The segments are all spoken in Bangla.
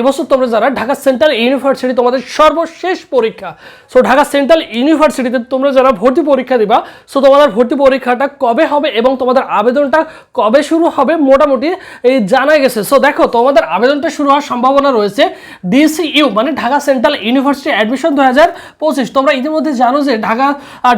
এবছর তোমরা যারা ঢাকা সেন্ট্রাল ইউনিভার্সিটি তোমাদের সর্বশেষ পরীক্ষা। সো ঢাকা সেন্ট্রাল ইউনিভার্সিটিতে তোমরা যারা ভর্তি পরীক্ষা দিবা সো তোমাদের ভর্তি পরীক্ষাটা কবে হবে এবং তোমাদের আবেদনটা কবে শুরু হবে মোটামুটি, এই জানা গেছে। সো দেখো, তোমাদের আবেদনটা শুরু হওয়ার সম্ভাবনা রয়েছে ডিসিইউ মানে ঢাকা সেন্ট্রাল ইউনিভার্সিটি অ্যাডমিশন দু হাজার পঁচিশ। তোমরা ইতিমধ্যে জানো যে ঢাকা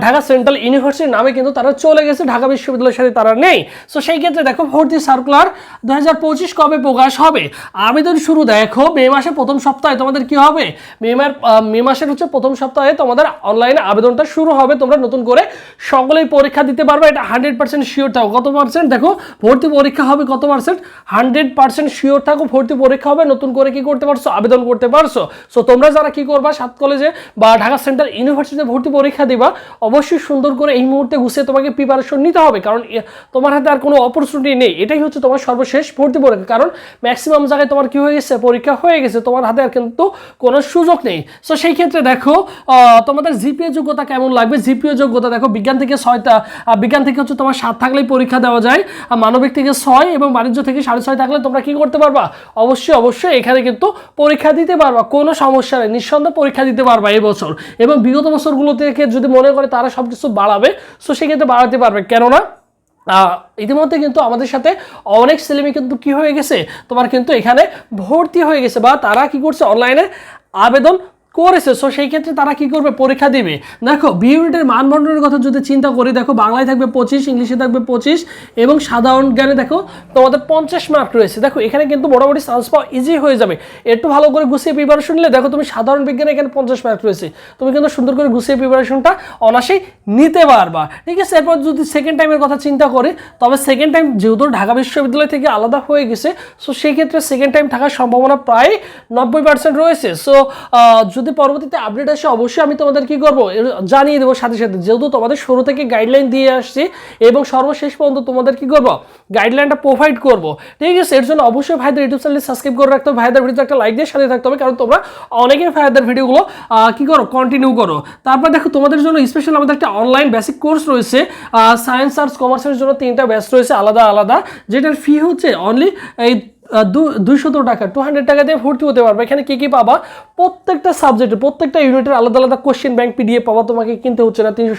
ঢাকা সেন্ট্রাল ইউনিভার্সিটির নামে কিন্তু তারা চলে গেছে, ঢাকা বিশ্ববিদ্যালয়ের সাথে তারা নেই। সো সেই ক্ষেত্রে দেখো, ভর্তি সার্কুলার দু হাজার পঁচিশ কবে প্রকাশ হবে? আবেদন শুরু, দেখো মে মাসে প্রথম সপ্তাহে তোমাদের কি হবে? মে আহ, মে মাসের হচ্ছে প্রথম সপ্তাহে তোমাদের অনলাইনে আবেদনটা শুরু হবে। তোমরা নতুন করে সকলেই পরীক্ষা দিতে পারবে। এটা হান্ড্রেড পার্সেন্ট শিওর থাকো। কত পার্সেন্ট দেখো ভর্তি পরীক্ষা হবে কত পার্সেন্ট হান্ড্রেড পার্সেন্ট শিওর থাকো ভর্তি পরীক্ষা হবে। নতুন করে কি করতে পারছ? আবেদন করতে পারছ। সো তোমরা যারা কি করবা সাত কলেজে বা ঢাকা সেন্ট্রাল ইউনিভার্সিটিতে ভর্তি পরীক্ষা দিবা অবশ্যই সুন্দর করে এই মুহূর্তে গুছিয়ে তোমাকে প্রিপারেশন নিতে হবে। কারণ তোমার হাতে আর কোনো অপরচুনিটি নেই। এটাই হচ্ছে তোমার সর্বশেষ ভর্তি পরীক্ষা। কারণ ম্যাক্সিমাম জায়গায় তোমার কি হয়ে গেছে? পরীক্ষা হয়ে গেছে, তোমার হাতে আর কিন্তু কোনো সুযোগ নেই। সো সেই ক্ষেত্রে দেখো তোমাদের জিপিএ যোগ্যতা কেমন লাগবে? জিপিএ যোগ্যতা দেখো, বিজ্ঞান থেকে ছয়টা বিজ্ঞান থেকে হচ্ছে তোমার সাত থাকলেই পরীক্ষা দেওয়া যায়, আর মানবিক থেকে ছয় এবং বাণিজ্য থেকে সাড়ে ছয় থাকলে তোমরা কি করতে পারবা? অবশ্যই অবশ্যই এখানে কিন্তু পরীক্ষা দিতে পারবা, কোনো সমস্যা নেই, নিঃসন্দেহে পরীক্ষা দিতে পারবা এবছর এবং বিগত বছরগুলো থেকে যদি মনে করে তারা সব কিছু বাড়াবে সো সেক্ষেত্রে বাড়াতে পারবে। কেননা ইতিমধ্যে কিন্তু আমাদের সাথে অনেক ছেলেমেয়ে কিন্তু কি হয়ে গেছে? তোমার কিন্তু এখানে ভর্তি হয়ে গেছে বা তারা কি করছে? অনলাইনে আবেদন করেছে সো সেই ক্ষেত্রে তারা কি করবে? পরীক্ষা দিবে। দেখো বিউনিটের মানবন্ধনের কথা যদি চিন্তা করি, দেখো, বাংলায় থাকবে পঁচিশ, ইংলিশে থাকবে পঁচিশ, এবং সাধারণ জ্ঞানে দেখো, তোমাদের পঞ্চাশ মার্ক রয়েছে। দেখো, এখানে কিন্তু মোটামুটি চান্স পাওয়া ইজি হয়ে যাবে। একটু ভালো করে গুছিয়ে প্রিপারেশন নিলে, দেখো, তুমি সাধারণ বিজ্ঞানে এখানে পঞ্চাশ মার্ক রয়েছে। তুমি কিন্তু সুন্দর করে গুছিয়ে প্রিপারেশনটা অনাসেই নিতে পারবা। ঠিক আছে, এরপর যদি সেকেন্ড টাইমের কথা চিন্তা করি, তবে সেকেন্ড টাইম যেহেতু ঢাকা বিশ্ববিদ্যালয় থেকে আলাদা হয়ে গেছে সো সেই ক্ষেত্রে সেকেন্ড টাইম থাকার সম্ভাবনা প্রায় নব্বই পার্সেন্ট রয়েছে। সো যদি পরবর্তীতে আপডেট আসে, অবশ্যই আমি তোমাদের কি করব জানিয়ে দেবো সাথে সাথে। যেহেতু তোমাদের শুরু থেকে গাইডলাইন দিয়ে আসছি এবং সর্বশেষ পর্যন্ত তোমাদের কি করব গাইডলাইনটা প্রোভাইড করব। ঠিক আছে, এর জন্য অবশ্যই ভাইদের ইউটিউব চ্যানেল সাবস্ক্রাইব করে রাখতে হবে, ভাইদের ভিডিওতে একটা লাইক দিয়ে সাথে থাকতে হবে, কারণ তোমরা অনেকেই ভাইদের ভিডিওগুলো কি করো কন্টিনিউ করো। তারপর দেখো, তোমাদের জন্য স্পেশাল আমাদের একটা অনলাইন বেসিক কোর্স রয়েছে সায়েন্স আর্টস কমার্সের জন্য তিনটা ব্যাচ রয়েছে, আলাদা আলাদা, যেটার ফি হচ্ছে অনলি এই দুইশত টাকা টু হান্ড্রেড টাকা দিয়ে ভর্তি হতে পারবে। এখানে কী কী পাবা? প্রত্যেকটা সাবজেক্টে প্রত্যেকটা ইউনিটের আলাদা আলাদা কোশ্চেন ব্যাংক পিডিএফ পাবা তোমাকে কিনতে হচ্ছে না। তিনশো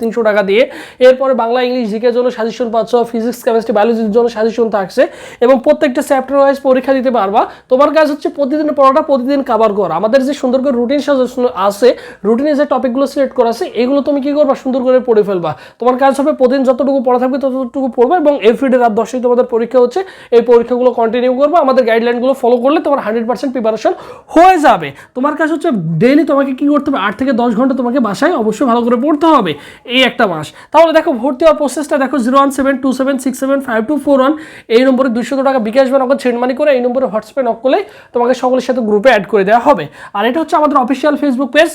তিনশো টাকা দিয়ে। এরপরে বাংলা, ইংলিশ, জিকের জন্য সাজেশন পাচ্ছ ফিজিক্স কেমিস্ট্রি বায়োলজির জন্য সাজেশন থাকছে এবং প্রত্যেকটা চ্যাপ্টার ওয়াইজ পরীক্ষা দিতে পারবা। তোমার কাজ হচ্ছে প্রতিদিনের পড়াটা প্রতিদিন কাভার করা। আমাদের যে সুন্দর করে রুটিন সাজেশন আছে রুটিনে যে টপিকগুলো সিলেক্ট করা আছে, এগুলো তুমি কী করবা? সুন্দর করে পড়ে ফেলবা। তোমার কাজ হবে প্রতিদিন যতটুকু পড়া থাকবে ততটুকু পড়বে এবং এভরিডে রাত দশটায় তোমাদের পরীক্ষা হচ্ছে। এই পরীক্ষাগুলো কন্টিনিউ করবে। আমাদের গাইডলাইনগুলো ফলো করলে তোমার হান্ড্রেড পার্সেন্ট প্রিপারেশন হয়ে যাবে। তোমার কাজ হচ্ছে ডেইলি তোমাকে কি করতে হবে? আট থেকে দশ ঘণ্টা তোমাকে বাসায় অবশ্যই ভালো করে পড়তে হবে। এই একটা মাস। তাহলে দেখো ভর্তি হওয়ার প্রসেসটা দেখো zero one seven two seven six seven five two four one এই নম্বরে দুশো টাকা বিকাশ বা নগদ সেন্ড মানি করে এই নম্বরে হোয়াটসঅ্যাপে নক করলে তোমাকে সকলের সাথে গ্রুপে অ্যাড করে দেওয়া হবে। আর এটা হচ্ছে আমাদের অফিসিয়াল ফেসবুক পেজ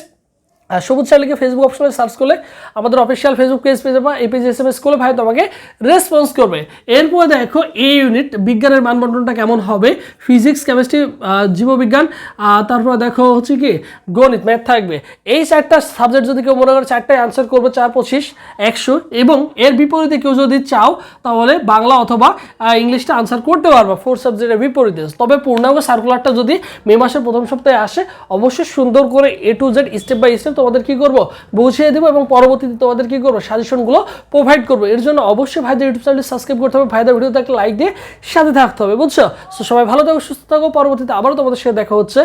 সবুজ শালিকে ফেসবুক অপশনে সার্চ করলে আমাদের অফিসিয়াল ফেসবুক পেজ পেয়ে যাবা। এই পেজ এস এম এস করলে ভাই তোমাকে রেসপন্স করবে। এরপরে দেখো এই ইউনিট বিজ্ঞানের মানবন্টনটা কেমন হবে? ফিজিক্স কেমিস্ট্রি জীববিজ্ঞান তারপর দেখো হচ্ছে কি, গণিত ম্যাথ থাকবে। এই চারটা সাবজেক্ট যদি কেউ মনে করে চারটায় আনসার করবে, চার পঁচিশ, একশো, এবং এর বিপরীতে কেউ যদি চাও, তাহলে বাংলা অথবা ইংলিশটা আনসার করতে পারবা ফোর সাবজেক্টের বিপরীতে। তবে পূর্ণাঙ্গ সার্কুলারটা যদি মে মাসের প্রথম সপ্তাহে আসে, অবশ্যই সুন্দর করে A to Z step by step তোমাদের কি করব? বুঝিয়ে দেবো এবং পরবর্তীতে তোমাদের কি করব? সাজেশনগুলো প্রোভাইড করব। এর জন্য অবশ্যই ভাইদের ইউটিউব চ্যানেলটি সাবস্ক্রাইব করতে হবে। ভাইদের ভিডিওতে একটা লাইক দিয়ে সাথে থাকতে হবে, বুঝছ? সো সবাই ভালো থাকো, সুস্থ থাকো। পরবর্তীতে আবারও তোমাদের সাথে দেখা হচ্ছে।